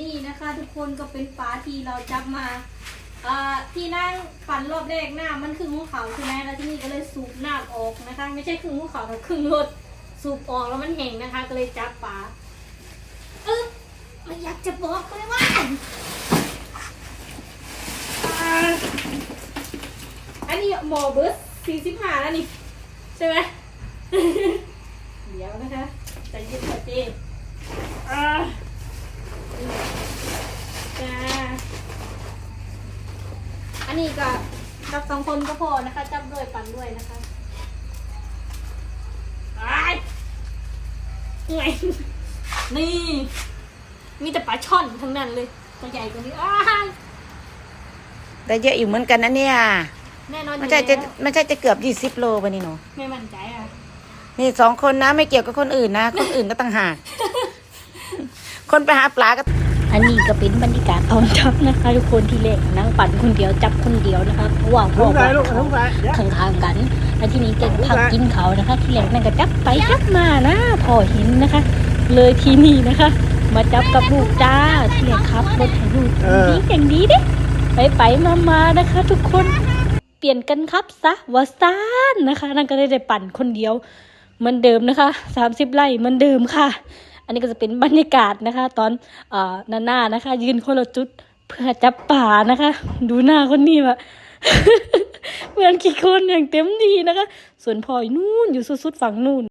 นี่นะคะทุกคนก็เป็นปลาที่เราจับมาอ่าที่นั่งปั่นรอบแรกหน้ามันครึ่งหัวเขาใช่ไหมแล้วที่นี่ก็เลยสูบน้ำออกนะคะ ไม่ใช่ครึ่งหัวเขาแต่ครึ่งรถสูบออกแล้วมันแห้งนะคะ ก็เลยจับปลาเออไม่อยากจะบอกเลยว่าอันนี้หมอเบิร์สสี่สิบห้าแล้วนี่ ใช่ไหม เดี๋ยวนะคะใจะยืดตัวเจอ่าจ้าอั นนี้ก็จับสองคนก็พอนะคะ จับด้วยปั่นด้วยนะคะไอ้ายเหนื่อยนี่ มีแต่ปลาช่อนทั้งนั้นเลย ตัวใหญ่กว่านี้อ้ายได้เยอะอยู่เหมือนกันนะเนี่ยแน่นอนอยู่ไม่ใช่จะแล้วไม่ใช่จะเกือบยี่สิบโลวันนี้หนูไม่มั่นใจอะ นี่สองคนนะไม่เกี่ยวกับคนอื่นนะ คนอื่นก็ต่างหาก คนไปหาปลาก็ อันนี้ก็เป็นบรรยากาศตอนจับนะคะทุกคนที่เล่นนั่งปั่นคนเดียวจับคนเดียวนะคะเพราะว่าพวกข้างๆกัน แล้วทีนี้เก่งผักกินเขานะคะ ที่แรกนั่นก็จับไปจับมานะพอเห็นนะคะ เลยทีนี้นะคะ มาจับกับลูกจ้าที่แรกครับรถให้ลูกดีอย่างดีเด้ไปไปมามาๆนะคะ ทุกคนเปลี่ยนกันครับซะวาซานนะคะนั่นก็เลยได้ปั่นคนเดียวเหมือนเดิมนะคะสามสิบไร่เหมือนเดิมค่ะ อันนี้ก็จะเป็นบรรยากาศนะคะ ตอนเอ่อหน้านะคะ ยืนคนละจุดเพื่อจับป่านะคะ ดูหน้าคนนี้ว่ะเหมือนกี่คนอย่างเต็มที่นะคะ ส่วนพ่ออยู่นู่นอยู่สุดๆฝั่งนู่น